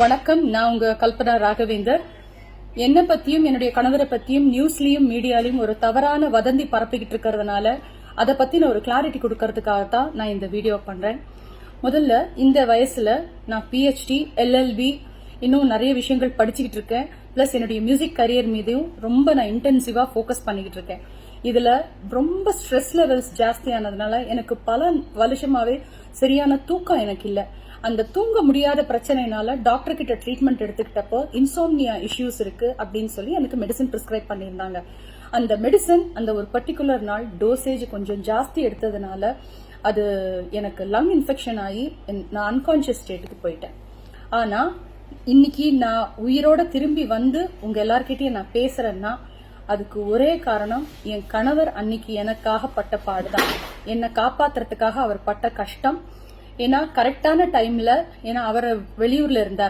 வணக்கம். நான் உங்க கல்பனா ராகவேந்தர். என்னை பத்தியும் என்னுடைய கணவரை பத்தியும் நியூஸ்லயும் மீடியாலையும் ஒரு தவறான வதந்தி பரப்பிக்கிட்டு இருக்கிறதுனால அதை பத்தி நான் ஒரு கிளாரிட்டி கொடுக்கறதுக்காக தான் நான் இந்த வீடியோ பண்றேன். முதல்ல இந்த வயசுல நான் பிஹெச்டி எல்எல்பி இன்னும் நிறைய விஷயங்கள் படிச்சுக்கிட்டு இருக்கேன். பிளஸ் என்னுடைய மியூசிக் கரியர் மீதையும் ரொம்ப நான் இன்டென்சிவா ஃபோக்கஸ் பண்ணிக்கிட்டு இருக்கேன். இதுல ரொம்ப ஸ்ட்ரெஸ் லெவல்ஸ் ஜாஸ்தியானதுனால எனக்கு பல வருஷமாவே சரியான தூக்கம் எனக்கு இல்ல. அந்த தூங்க முடியாத பிரச்சனைனால டாக்டர் கிட்ட ட்ரீட்மெண்ட் எடுத்துக்கிட்டப்போ இன்சோம்னியா இஷ்யூஸ் இருக்கு அப்படின்னு சொல்லி எனக்கு மெடிசன் பிரிஸ்கிரைப் பண்ணியிருந்தாங்க. அந்த மெடிசன் அந்த ஒரு பர்டிகுலர் நாள் டோசேஜ் கொஞ்சம் ஜாஸ்தி எடுத்ததுனால அது எனக்கு லங் இன்ஃபெக்ஷன் ஆகி நான் அன்கான்சியஸ் ஸ்டேட்டுக்கு போயிட்டேன். ஆனா இன்னைக்கு நான் உயிரோட திரும்பி வந்து உங்க எல்லார்கிட்டயும் நான் பேசுறேன்னா அதுக்கு ஒரே காரணம் என் கணவர் அன்னைக்கு எனக்காக பட்ட பாடுதான். என்னை காப்பாத்துறதுக்காக அவர் பட்ட கஷ்டம். ஏன்னா கரெக்டான டைம்ல ஏன்னா அவர் வெளியூர்ல இருந்தார்.